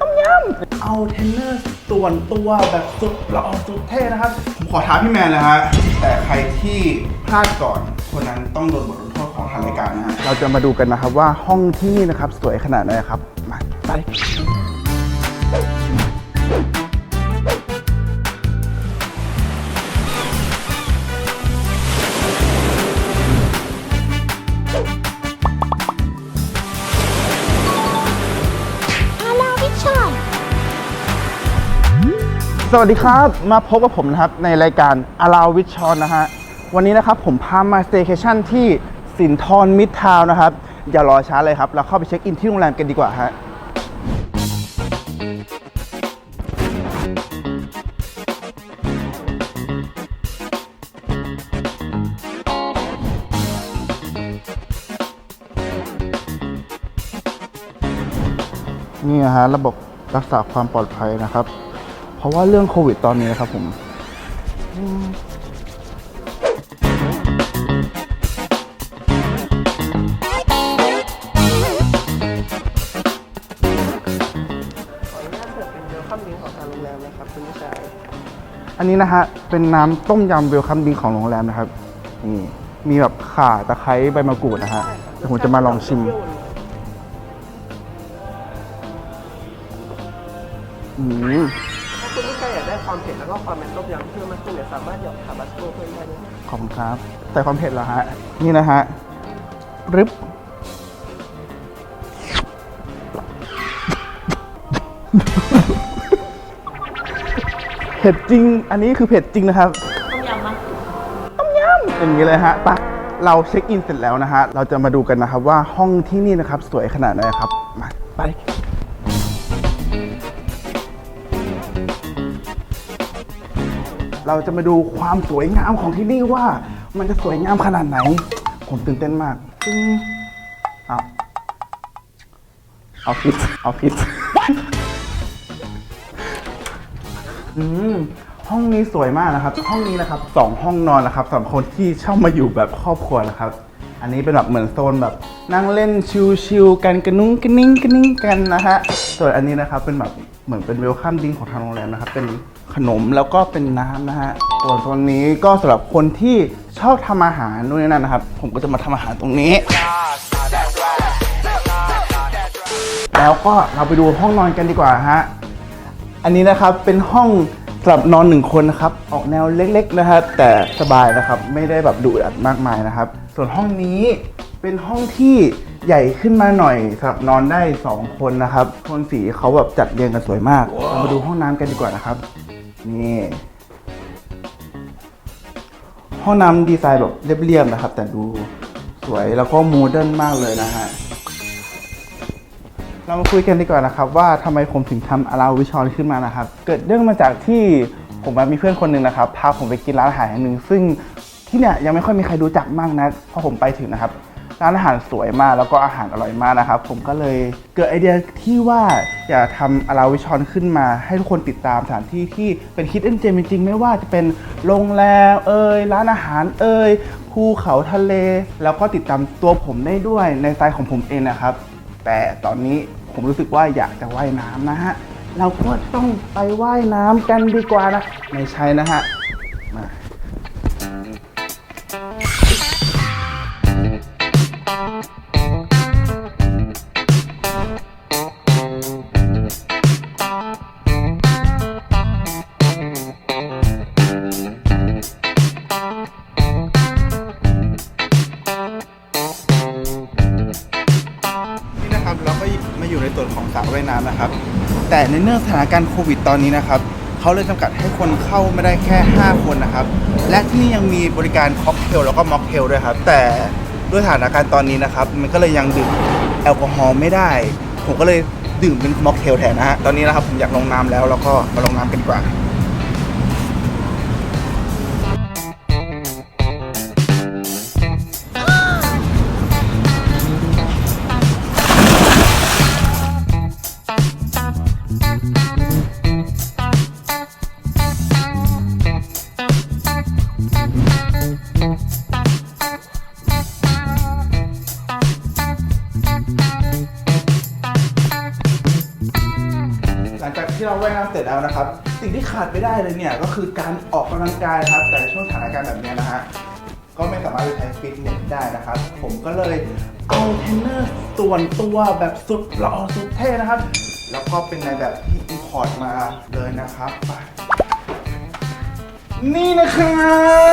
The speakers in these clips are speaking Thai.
ต้มยำเอาเทรนเนอร์ส่วนตัวแบบสุดหล่อสุดเท่นะครับ ผมขอท้าพี่แมนเลยฮะ แต่ใครที่พลาดก่อนคนนั้นต้องโดนบทลงโทษของทางรายการนะฮะ เราจะมาดูกันนะครับว่าห้องที่นี่นะครับ สวยขนาดไหนครับ มาไป สวัสดีครับมาพบกับผมนะครับในรายการอาราวิชชอนนะฮะวันนี้นะครับผมพามาสเต y c a t i o n ที่สินทรมิตรทาวนะครับ อย่ารอช้าเลยครับ เราเข้าไปเช็คอินที่โรงแรมกันดีกว่าฮะนี่นะฮะระบบรักษาความปลอดภัยนะครับ ราะว่าเรื่องโควิดตอนนี้นะครับผมอันนี้นะฮะเป็นน้ำต้มยำเวลคัมดิ้งของโรงแรมนะครับนี่มีแบบข่าตะไคร้ใบมะกรูดนะฮะเดี๋ยวผมจะมาลองชิม อืม แล้วก็ความเป็นต้มยำเพิ่มมากขึ้นเนี่ยสามารถหยอดทาบาสโกเพิ่มได้ด้วยขอบคุณครับใส่ความเผ็ดเหรอฮะ นี่นะฮะรึบเผ็ดจริง อันนี้คือเผ็ดจริงนะครับ ต้มยำมั้ต้มยำอย่างนี้เลยฮะไปะเราเช็คอินเสร็จแล้วนะฮะ เราจะมาดูกันนะครับว่าห้องที่นี่นะครับ สวยขนาดไหนครับ เราจะมาดูความสวยงามของที่นี่ว่า มันจะสวยงามขนาดไหน ผมตื่นเต้นมากตึ้งเอาเอาพิษเอาพิษอืมห้องนี้สวยมากนะครับ ห้องนี้นะครับสองห้องนอนนะครับสำหรับคนที่เช่ามาอยู่แบบครอบครัวนะครับ อันนี้เป็นแบบเหมือนโซนแบบ นั่งเล่นชิลๆกันกระนุ้งกระนิ่งกระนิ่งกันนะฮะส่วนอันนี้นะครับเป็นแบบเหมือนเป็นเวลคัมดิ้งของทางโรงแรมนะครับ เป็น ขนมแล้วก็เป็นน้ำนะฮะส่วนตรงนี้ก็สำหรับคนที่ชอบทำอาหารนู่นนี่นั่นนะครับ ผมก็จะมาทำอาหารตรงนี้ แล้วก็เราไปดูห้องนอนกันดีกว่าฮะอันนี้นะครับเป็นห้องสำหรับนอนหนึ่งคนนะครับออกแนวเล็กๆนะครับแต่สบายนะครับไม่ได้แบบดุดันมากมายนะครับ ส่วนห้องนี้เป็นห้องที่ใหญ่ขึ้นมาหน่อยสำหรับนอนได้ 2 คนนะครับโทนสีเขาแบบจัดเรียงกันสวยมากเรามาดูห้องน้ำกันดีกว่านะครับ นี่ห้องน้ำดีไซน์แบบเรียบๆนะครับ แต่ดูสวยแล้วก็โมเดิร์นมากเลยนะฮะเรามาคุยกันดีกว่านะครับ ว่าทำไมผมถึงทำอาราวิชอนขึ้นมานะครับ เกิดเรื่องมาจากที่ผมมีเพื่อนคนหนึ่งนะครับพาผมไปกินร้านอาหารแห่งหนึ่งซึ่งที่เนี่ยยังไม่ค่อยมีใครรู้จักมากนะพอผมไปถึงนะครับ ร้านอาหารสวยมากแล้วก็อาหารอร่อยมากนะครับ ผมก็เลยเกิดไอเดียที่ว่าอยากทำอาราวิชอนขึ้นมา ให้ทุกคนติดตามสถานที่ที่เป็นคิดเอ็นเจมจริงๆ ไม่ว่าจะเป็นโรงแรมเอ่ยร้านอาหารเอ่ยภูเขาทะเล แล้วก็ติดตามตัวผมได้ด้วยในสไตล์ของผมเองนะครับ แต่ตอนนี้ผมรู้สึกว่าอยากจะว่ายน้ำนะฮะเราก็ต้องไปว่ายน้ำกันดีกว่านะ ไม่ใช่นะฮะ ถานการณ์โควิดตอนนี้นะครับเขาเลยจำกัดให้คนเข้าไม่ได้แค่ 5 คนนะครับ และที่นี่ยังมีบริการค็อกเทลแล้วก็ม็อกเทลด้วยครับ แต่ด้วยสถานการณ์ตอนนี้นะครับ มันก็เลยยังดื่มแอลกอฮอล์ไม่ได้ ผมก็เลยดื่มเป็นม็อกเทลแทนนะฮะ ตอนนี้นะครับผมอยากลงน้ำแล้วแล้วก็มาลงน้ำกันดีกว่า ที่เราว่ายน้ำเสร็จแล้วนะครับ สิ่งที่ขาดไม่ได้เลยเนี่ยก็คือการออกกำลังกายครับ แต่ช่วงสถานการณ์แบบเนี้ยนะฮะก็ไม่สามารถไปใช้ฟิตเนสได้นะครับ ผมก็เลยเอาเทรนเนอร์ส่วนตัวแบบสุดหล่อสุดเท่นะครับ แล้วก็เป็นในแบบที่อินพอร์ตมาเลยนะครับไปนี่นะครั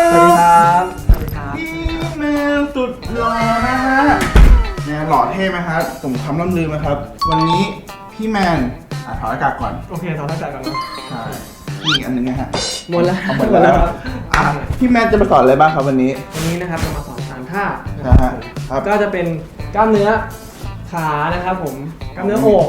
บสวัสดีครับสวัสดีครับพี่แมนสุดหล่อนะฮะเนี่ยหล่อเท่ไหมครับผมคำล่ำลือไหมครับ วันนี้ พี่แมนอะถอดหน้ากากก่อนโอเคถอดหน้ากากก่อนนะใช่มีอีกอันหนึงนะฮะหมดแล้วเอาหมดแล้วอะพี่แมนจะมาสอนอะไรบ้างครับวันนี้วันนี้นะครับจะมาสอนสามท่านะฮะครับก็จะเป็นกล้ามเนื้อขานะครับผมกล้ามเนื้ออก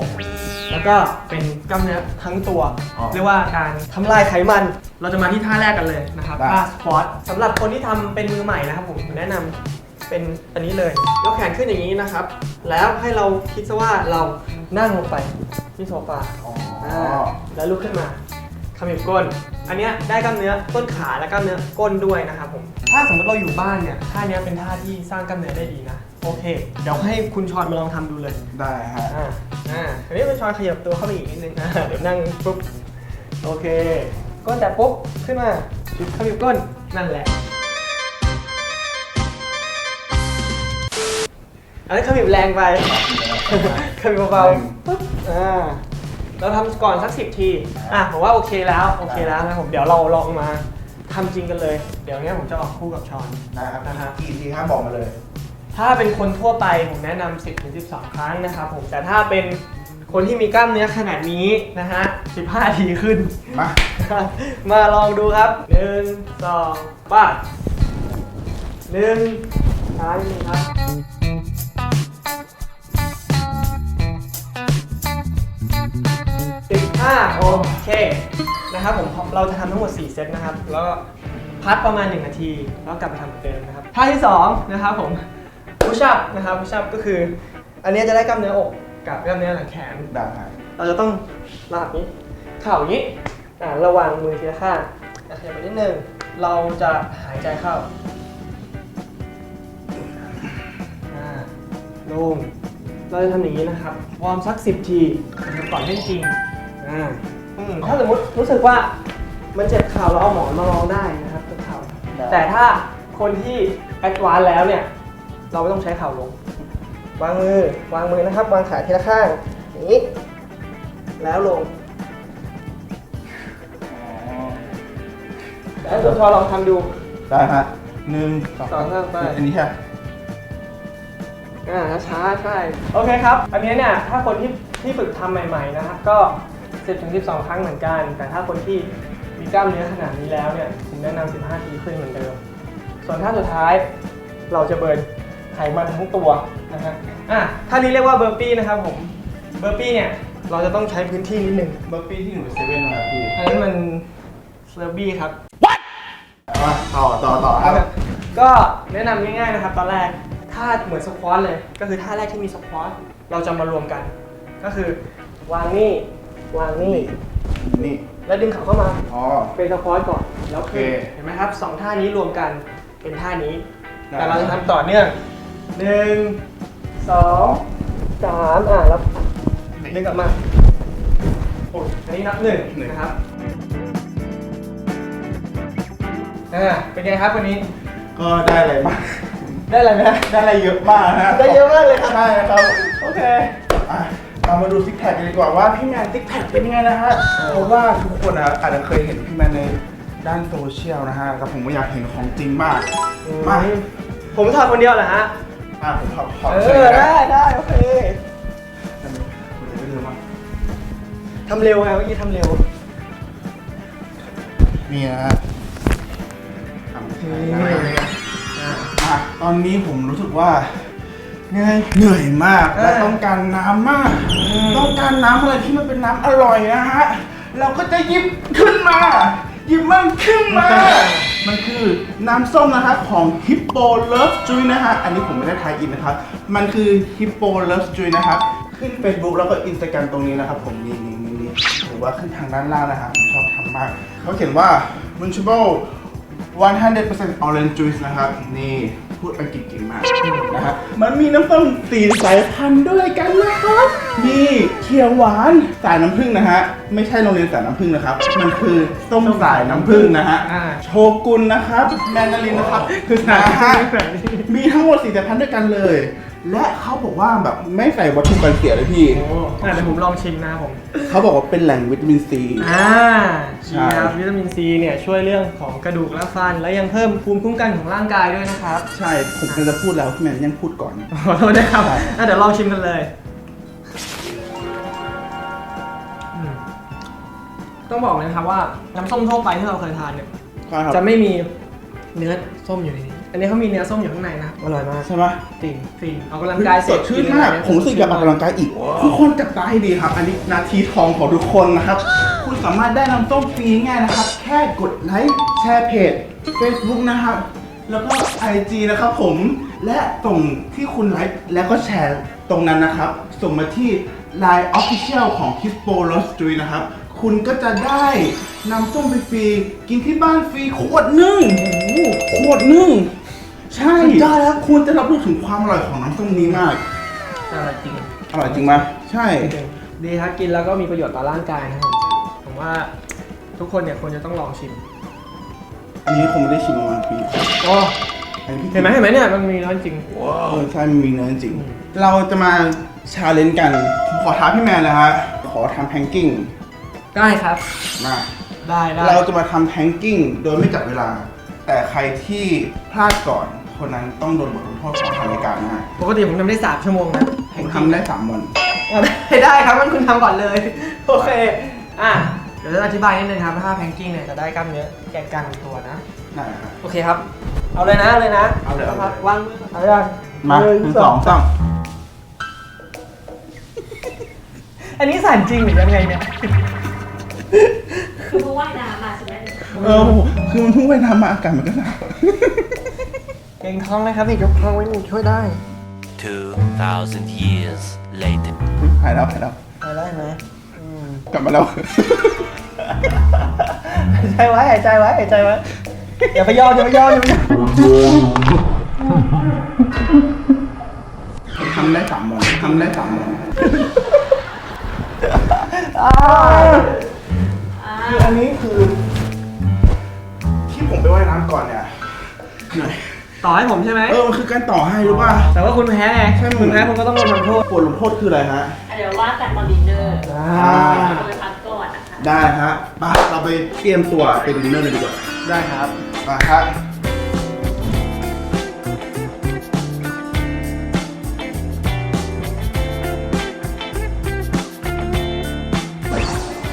แล้วก็เป็นกล้ามเนื้อทั้งตัว อ๋อเรียกว่าการทำลายไขมัน เราจะมาที่ท่าแรกกันเลยนะครับได้ ท่าสควอตสำหรับคนที่ทำเป็นมือใหม่นะครับผมผมแนะนำ เป็นอันนี้เลย ยกแขนขึ้นอย่างนี้นะครับ แล้วให้เราคิดซะว่าเรานั่งลงไปที่โซฟาอ๋ออ่าแล้วลุกขึ้นมาขมิบก้น อันเนี้ยได้กล้ามเนื้อต้นขาและกล้ามเนื้อก้นด้วยนะครับผม ถ้าสมมติเราอยู่บ้านเนี่ยท่าเนี้ยเป็นท่าที่สร้างกล้ามเนื้อได้ดีนะ โอเค เดี๋ยวให้คุณชอนมาลองทำดูเลย ได้ฮะอ่า อ่าอันนี้คุณชอนขยับตัวเข้าไปอีกนิดนึงอ่าเดี๋ยวนั่งปุ๊บ โอเค ก้นแต่ปุ๊บขึ้นมาขมิบก้น นั่นแหละ อันนี้นขมิบแรงไปขมิบเบาๆปุ๊บอ่าเราทำก่อนสักสิบที อะผมว่าโอเคแล้วโอเคแล้วนะผมเดี๋ยวเราลองมาทำจริงกันเลย เดี๋ยวเนี้ยผมจะออกคู่กับชอนนะครับนะฮะกี่ทีครับบอกมาเลย ถ้าเป็นคนทั่วไปผมแนะนำ10ถึง12 ครั้งนะครับผมแต่ถ้าเป็นคนที่มีกล้ามเนื้อขนาดนี้นะฮะ 15 ทีขึ้น มา มาลองดูครับ 1 2ป้าหนึ่งช้านิดนึงครับ ห้าโอเคนะครับผมเราจะทำทั้งหมด 4 เซตนะครับ แล้วก็พักประมาณ 1 นาที แล้วกลับไปทำเหมือนเดิมนะครับท่าที่ 2 นะครับผมพุช up นะครับพุช up ก็คือ อันนี้จะได้กล้ามเนื้ออกกับกล้ามเนื้อหลังแขน ได้ฮะเราจะต้องลากนี้เข่าอย่างนี้อ่าระวังมือทีละข้างอะขยับไปนิดนึงเราจะหายใจเข้าอ่าลง เราจะทำอย่างนี้นะครับ วอร์มสัก 10 ทีนะครับก่อนเล่นจริง อ่าอืมถ้าสมมติรู้สึกว่ามันเจ็บเข่าเราเอาหมอนมารองได้นะครับตรงเข่าแต่ถ้าคนที่แอดวานซ์แล้วเนี่ย เราไม่ต้องใช้เข่าลง วางมือวางมือนะครับ วางขาทีละข้างอย่างนี้ แล้วลงแล้วคุณชอลองทำดู ได้ฮะหนึ่งสองสองสามไป อันนี้ใช่อ่าช้าๆใช่โอเคครับ อันนี้เนี่ยถ้าคนที่ที่ฝึกทำใหม่ ๆ นะครับก็ 10ถึง12 ครั้งเหมือนกัน แต่ถ้าคนที่มีกล้ามเนื้อขนาดนี้แล้วเนี่ยผมแนะนำ15 ทีขึ้นเหมือนเดิม ส่วนท่าสุดท้ายเราจะเบิร์นไขมันทั้งตัวนะฮะอะท่านี้เรียกว่าเบอร์ปี้นะครับผม เบอร์ปี้เนี่ยเราจะต้องใช้พื้นที่นิดนึงเบอร์ปี้ที่หนูเซเว่นนะครับพี่อันนั้นมันเซอร์บี้ครับมาต่อต่อต่อครับก็แนะนำง่ายๆนะครับตอนแรกท่าเหมือนสควอตเลย ก็คือท่าแรกที่มีสควอตเราจะมารวมกัน ก็คือวางนี่ วางนี่ นี่ แล้วดึงเขาเข้ามา อ๋อ เป็นสควอตก่อน แล้วขึ้นโอเคเห็นไหมครับสองท่านี้รวมกันเป็นท่านี้ ได้ แต่เราจะทำต่อเนื่องหนึ่งสองสามอะแล้วดึงกลับมาโอ้ยอันนี้นับหนึ่งนะครับอ่าเป็นไงครับวันนี้ ก็ได้อะไรบ้างได้อะไรไหมได้อะไรเยอะมากฮะได้เยอะมากเลยครับ ใช่ครับ โอเค อะ เรามาดูซิกแพคกันดีกว่าว่าพี่แมนซิกแพคเป็นยังไงนะฮะ เพราะว่าทุกคนนะอาจจะเคยเห็นพี่แมนในด้านโซเชียลนะฮะ แต่ผมก็อยากเห็นของจริงมาก มาผมถอดคนเดียวเหรอฮะ อะผมขอขอเอเชิญอนะได้ได้โอเคทำไมคุณจะไม่ลืมมั้งทำเร็วไงเมื่อกี้ทำเร็วนี่นะฮะทำได้อะตอนนี้ผมรู้สึกว่า เหนื่อย เหนื่อยมากและเออต้องการน้ำมากอืมต้องการน้ำอะไรที่มันเป็นน้ำอร่อยนะฮะ เราก็จะหยิบขึ้นมา หยิบมันขึ้นมา มันคือน้ำส้มนะฮะของ Hippo Love Juice นะฮะ อันนี้ผมไม่ได้ทายอินนะครับ มันคือ Hippo Love Juice นะครับ ขึ้น Facebook แล้วก็ Instagram ตรงนี้นะครับผมนี่นี่นี่นี่หรือว่าขึ้นทางด้านล่างนะฮะผมชอบทำมาก เขาเขียนว่า Munchable 100% Orange Juice นะครับ นี่พูดอังกฤษเก่งมากนะฮะมันมีน้ำส้มสี่สายพันธุ์ด้วยกันนะครับมีเขียวหวานสายน้ำผึ้งนะฮะไม่ใช่โรงเรียนสายน้ำผึ้งนะครับ มันคือส้มสายน้ำผึ้งนะฮะอ่า โชกุนนะครับ แมนดารินนะครับคือสายฮะมีทั้งหมดสี่สายพันธุ์ด้วยกันเลย และเขาบอกว่าแบบไม่ใส่วัตถุกันเสียเลยพี่ โอ้อะเดี๋ยวผมลองชิมนะครับผม เขาบอกว่าเป็นแหล่งวิตามินซี อ่าใช่ ดีครับวิตามินซีเนี่ยช่วยเรื่องของกระดูกและฟัน และยังเพิ่มภูมิคุ้มกันของร่างกายด้วยนะครับใช่ ผมกำลังจะพูดแล้วพี่แมนยังพูดก่อน ขอโทษนะครับใช่อะเดี๋ยวลองชิมกันเลยอืมต้องบอกเลยนะครับว่าน้ำส้มทั่วไปที่เราเคยทานเนี่ยจะไม่มีเนื้อส้มอยู่ในนี้ อันนี้เขามีเนื้อส้มอยู่ข้างในนะครับอร่อยมากใช่ไหมจริงจริงออกกำลังกายเสสร็จดชื่นมากผมรู้สึกอยากออกกำลังกายอีกทุกคนจับตาให้ดีครับ อันนี้นาทีทองของทุกคนนะครับ คุณสามารถได้น้ำส้มฟรีง่ายนะครับ แค่กดไลค์แชร์เพจ Facebook นะครับ แล้วก็ IG นะครับผมและส่งที่คุณไลค์แล้วก็แชร์ตรงนั้นนะครับ ส่งมาที่ Line Official ของ k i s p o r o s t r y นะครับ คุณก็จะได้น้ำส้มฟรีๆกินที่บ้านฟรีขวดหนึ่งโอ้โหขวดหนึ่ง ใช่ได้แล้วคุณจะรับรู้ถึงความอร่อยของน้ำส้มนี้มาก อร่อยจริงอร่อยจริงไหมใช่ ดีครับกินแล้วก็มีประโยชน์ต่อร่างกายนะครับผมผมว่าทุกคนเนี่ยควรจะต้องลองชิมอันนี้คงไม่ได้ชิมมาปีโอ้อันนี้พี่เห็นไหมเห็นไหมเนี่ยมันมีน้อยจริง เออใช่มันมีเนื้อจริง เราจะมาชาเลนจ์กันผมขอท้าพี่แมนเลยฮะขอทำแพงกิ้งได้ครับ มา ได้ได้เราจะมาทำแพงกิ้งโดยไม่จับเวลา แต่ใครที่พลาดก่อน คนนั้นต้องโดนบทลงโทษของทางรายการนะฮะปกติผมทำได้สามชั่วโมงนะผมทำได้สามวันอ๋อได้ได้ครับงั้นคุณทำก่อนเลย โอเค อะ เดี๋ยวจะอธิบายนิดนึงครับถ้าแพงกิ้งเนี่ยจะได้กล้ามเนื้อแกนกลางลำตัวนะ ได้ครับ โอเคครับ เอาเลยนะ เอาเลยนะเอาเลยเอาเลยครับวางมือเอาเลยยังมาหนึ่งสองสามอันนี้สั่นจริงหรือยังไงเนี่ย คือเพิ่งว่ายน้ำมาใช่ไหมเออคือมันเพิ่งไปทำมาอากาศมันก็หนาว เก่งท้องนะครับพี่ยกท้องไว้หนึ่งช่วยได้2,000 years later. หายแล้วหายแล้วหายได้ไหมอืมกลับมาแล้วหายใจไว้หายใจไว้หายใจไว้อย่าไปย่ออย่าไปย่ออย่าไปย่อทำได้สามวันทำได้สามวันคืออันนี้คือ ที่ผมไปว่ายน้ำก่อนเนี่ยเหนื่อย ต่อให้ผมใช่ไหมเออ มันคือการต่อให้รู้ป่ะ แต่ว่าคุณแพ้ไงใช่มึงคุณแพ้คุณก็ต้องโดนทำโทษบทลงโทษคืออะไรฮะ อะเดี๋ยวว่ากันตอนดินเนอร์อ่า เราไปพักก่อนนะคะ ได้ฮะไปเราไปเตรียมตัวไปดินเนอร์เลยดีกว่าได้ครับ มาฮะ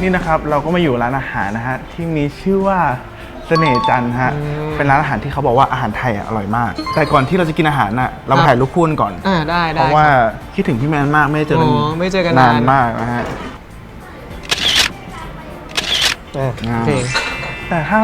นี่นะครับเราก็มาอยู่ร้านอาหารนะฮะที่มีชื่อว่า เสน่ห์จันทร์ฮะอืมเป็นร้านอาหารที่เขาบอกว่าอาหารไทยอะอร่อยมาก แต่ก่อนที่เราจะกินอาหารน่ะเราครับถ่ายรูปคู่กันก่อน อ่าได้เพได้ราะว่าคิดถึงพี่แมนมากไม่ได้เจอกันอ๋อไม่เจอกันนานานมากนะฮะอ่าโอเคแต่ถ้า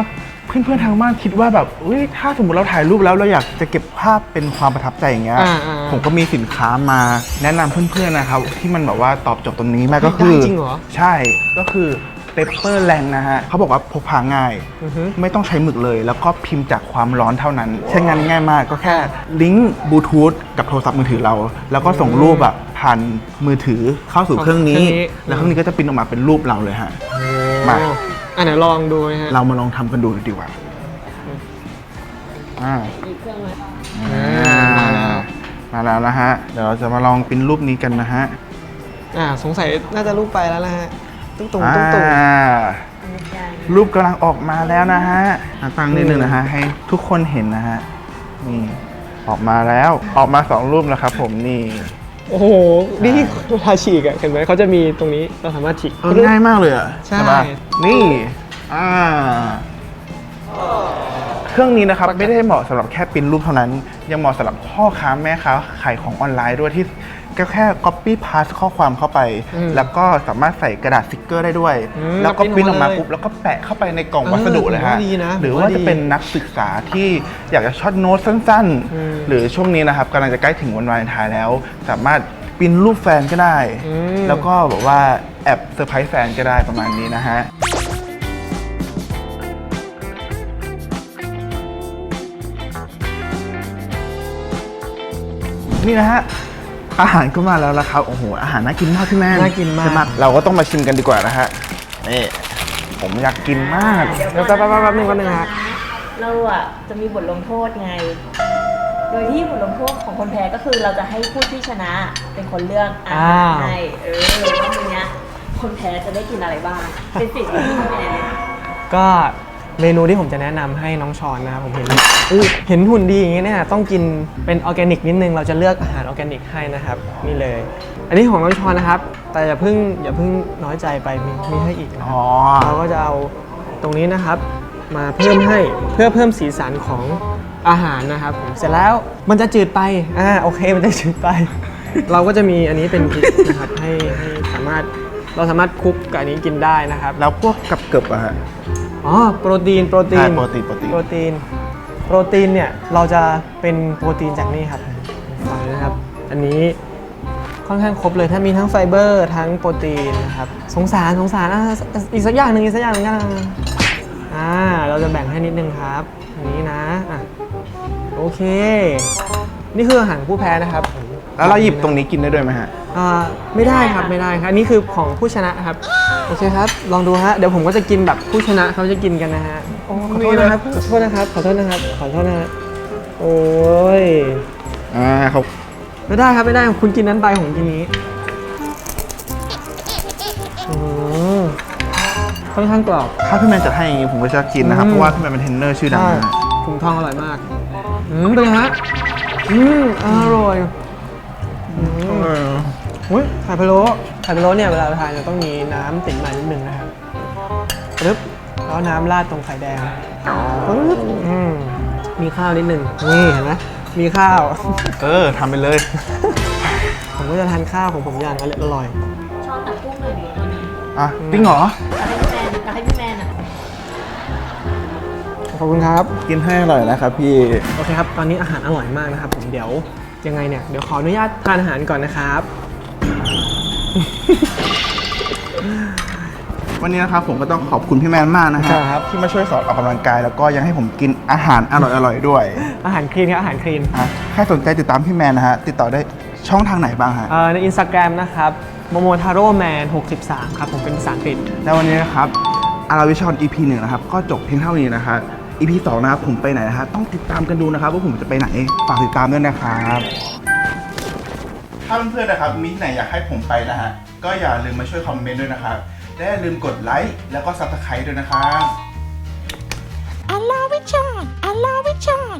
เพื่อนๆทางบ้านคิดว่าแบบอุ้ยถ้าสมมติเราถ่ายรูปแล้วเราอยากจะเก็บภาพเป็นความประทับใจอย่างเงี้ย อ่าอ่าผมก็มีสินค้ามาแนะนำเพื่อนๆนะครับที่มันแบบว่าตอบโจทย์ตรงนี้มากก็คือได้จริงเหรอ ใช่ก็คือ เปเปอร์แลงนะฮะเขาบอกว่าพกพาง่าย อือฮึ ไม่ต้องใช้หมึกเลย แล้วก็พิมพ์จากความร้อนเท่านั้น ใช้งานง่ายมากก็แค่ลิงก์บลูทูธกับโทรศัพท์มือถือเรา แล้วก็ส่งรูปแบบผ่านมือถือเข้าสู่เครื่องนี้ เครื่องนี้ แล้วเครื่องนี้ก็จะปริ้นออกมาเป็นรูปเราเลยฮะ มาอะเดี๋ยวลองดูนะฮะเรามาลองทำกันดูดีกว่าอ่าอ่ามาแล้วนะฮะ เดี๋ยวเราจะมาลองปริ้นรูปนี้กันนะฮะ อ่าสงสัยน่าจะรูปไปแล้วนะฮะ ตุ้งตุงอ่าตุ้งตุงรูปกำลังออกมาแล้วนะฮะอะตั้งนิดนึงนะฮะให้ทุกคนเห็นนะฮะนี่ออกมาแล้วออกมาสองรูปแล้วครับผมนี่โอ้โห นี่เวลาฉีกอะเห็นไหมเขาจะมีตรงนี้เราสามารถฉีกเออง่ายมากเลยอะใช่ปะนี่อ่าเครื่องนี้นะครับไม่ได้เหมาะสำหรับแค่ปริ้นรูปเท่านั้น ยังเหมาะสำหรับพ่อค้าแม่ค้าขายของออนไลน์ด้วยที่ ก็แค่ copy paste ข้อความเข้าไป อืมแล้วก็สามารถใส่กระดาษสติกเกอร์ได้ด้วย อืมแล้วก็ปริ้นออกมาแล้วปริ้นออกมาเลยปุ๊บแล้วก็แปะเข้าไปในกล่องเออวัสดุเลยฮะผมว่าดีนะหรือผมว่าว่าจะดีเป็นนักศึกษาที่อยากจะช็อตโน้ตสั้นอืม ๆ หรือช่วงนี้นะครับกำลังจะใกล้ถึงวันวาเลนไทน์แล้ว สามารถปริ้นรูปแฟนก็ได้อืมแล้วก็แบบว่าแอบเซอร์ไพรส์แฟนก็ได้ประมาณนี้นะฮะนนี่นะฮะ อาหารก็มาแล้วนะครับโอ้โหอาหารน่ากินมากพี่แม่น่ากินมาก ใช่ไหเราก็ต้องมาชิมกันดีกว่านะฮะนี่ผมอยากกินมากเดี๋ยวแป๊บแป๊บแป๊บแป๊บนึงแป๊บนึงฮะเราอะจะมีบทลงโทษไง โดยที่บทลงโทษของคนแพ้ก็คือเราจะให้ผู้ที่ชนะเป็นคนเลือกอาหารให้เออว่าวันเนี้ยคนแพ้จะได้กินอะไรบ้าง เป็นสิ่งที่พี่แม่เลยนะก็ เมนูที่ผมจะแนะนำให้น้องชอนนะครับผมเห็นอู้เห็นหุ่นดีอย่างงี้เนี่ยต้องกินเป็นออร์แกนิกนิดนึงเราจะเลือกอาหารออร์แกนิกให้นะครับนี่เลย อันนี้ของน้องชอนนะครับ แต่อย่าเพิ่งอย่าเพิ่งน้อยใจไปมีมีให้อีกนะคอ๋รับอเราก็จะเอาตรงนี้นะครับมาเพิ่มให้เพื่อเพิ่มสีสันของอาหารนะครับผมเสร็จแล้วมันจะจืดไปอ่าโอเคมันจะจืดไป เราก็จะมีอันนี้เป็นพริกนะครับให้ให้สามารถเราสามารถคลุกกับอันนี้กินได้นะครับ แล้วพวกกับเกือบอะฮะ อ๋อโปรตีนโปรตีนใช่โปรตีนโปรตีนโปรตีนโปรตีนเนี่ยเราจะเป็นโปรตีนจากนี่ครับฟังนะครับ อันนี้ค่อนข้างครบเลยถ้ามีทั้งไฟเบอร์ทั้งโปรตีนนะครับสงสารสงสารอะอีกสักอย่างหนึ่งอีกสักอย่างหนึ่งกันอ่าเราจะแบ่งให้นิดนึงครับอันนี้นะอะโอเค นี่คืออาหารของผู้แพ้นะครับ แล้วเราหยิบตรงนี้กินได้ด้วยไหมฮะ อ่าไม่ได้ครับไม่ได้ครับอันนี้คือของผู้ชนะครับโอเคครับ ลองดูฮะเดี๋ยวผมก็จะกินแบบผู้ชนะเขาจะกินกันนะฮะโอ้ขอโทษนะครับขอโทษนะครับขอโทษนะครับขอโทษนะฮะโอ้ยอ่าเขาไม่ได้ครับไม่ได้คุณกินนั้นไปผมกินนี้อืมค่อนข้างกรอบ ถ้าพี่แมนจะให้อย่างงี้ผมก็จะกินนะครับ อืม เพราะว่าพี่แมนเป็นเทรนเนอร์ชื่อดังใช่นะฮะถุงทองอร่อยมาก อืมเป็นไงฮะ อืม อร่อยอืมเอ ออุ้ยไข่พะโล้ไข่พะโล้เนี่ยเวลาเราทานจะต้องมีน้ำติดมานิดนึงนะครับปึ๊บแล้วน้ำราดตรงไข่แดงปึ๊บอืมมีข้าวนิดนึงนี่เห็นไหมมีข้าว เออทำไปเลย ผมก็จะทานข้าวของผมอย่างอร่อยชอบตัดกุ้งเลยดิตัวนี้อะจริงเหรอตัดให้พี่แมนตัดให้พี่แมนอะขอบคุณครับ กินให้อร่อยนะครับพี่ โอเคครับ ตอนนี้อาหารอร่อยมากนะครับ ผมเดี๋ยวยังไงเนี่ย เดี๋ยวขออนุญาตทานอาหารก่อนนะครับ วันนี้นะครับผมก็ต้องขอบคุณพี่แมนมากนะฮะครับ ที่มาช่วยสอนออกกำลังกาย แล้วก็ยังให้ผมกินอาหารอร่อยๆด้วยอาหารคลีนครับอาหารคลีนอะใครสนใจติดตามพี่แมนนะฮะติดต่อได้ช่องทางไหนบ้างฮะ เอ่อในอินสตาแกรมนะครับโมโมทาโร่แมน63 ครับผมเป็นภาษาอังกฤษ แล้ววันนี้นะครับอาราวิชอน EP หนึ่งนะครับ ก็จบเพียงเท่านี้นะครับ EP สองนะครับผมไปไหนนะฮะต้องติดตามกันดูนะครับว่าผมจะไปไหน ฝากติดตามด้วยนะครับ ถ้าเพื่อนๆนะครับมีที่ไหนอยากให้ผมไปนะฮะก็อย่าลืมมาช่วยคอมเมนต์ด้วยนะครับและอย่าลืมกดไลค์แล้วก็ซับสไครต์ด้วยนะครับ I love it, John. I love it, John.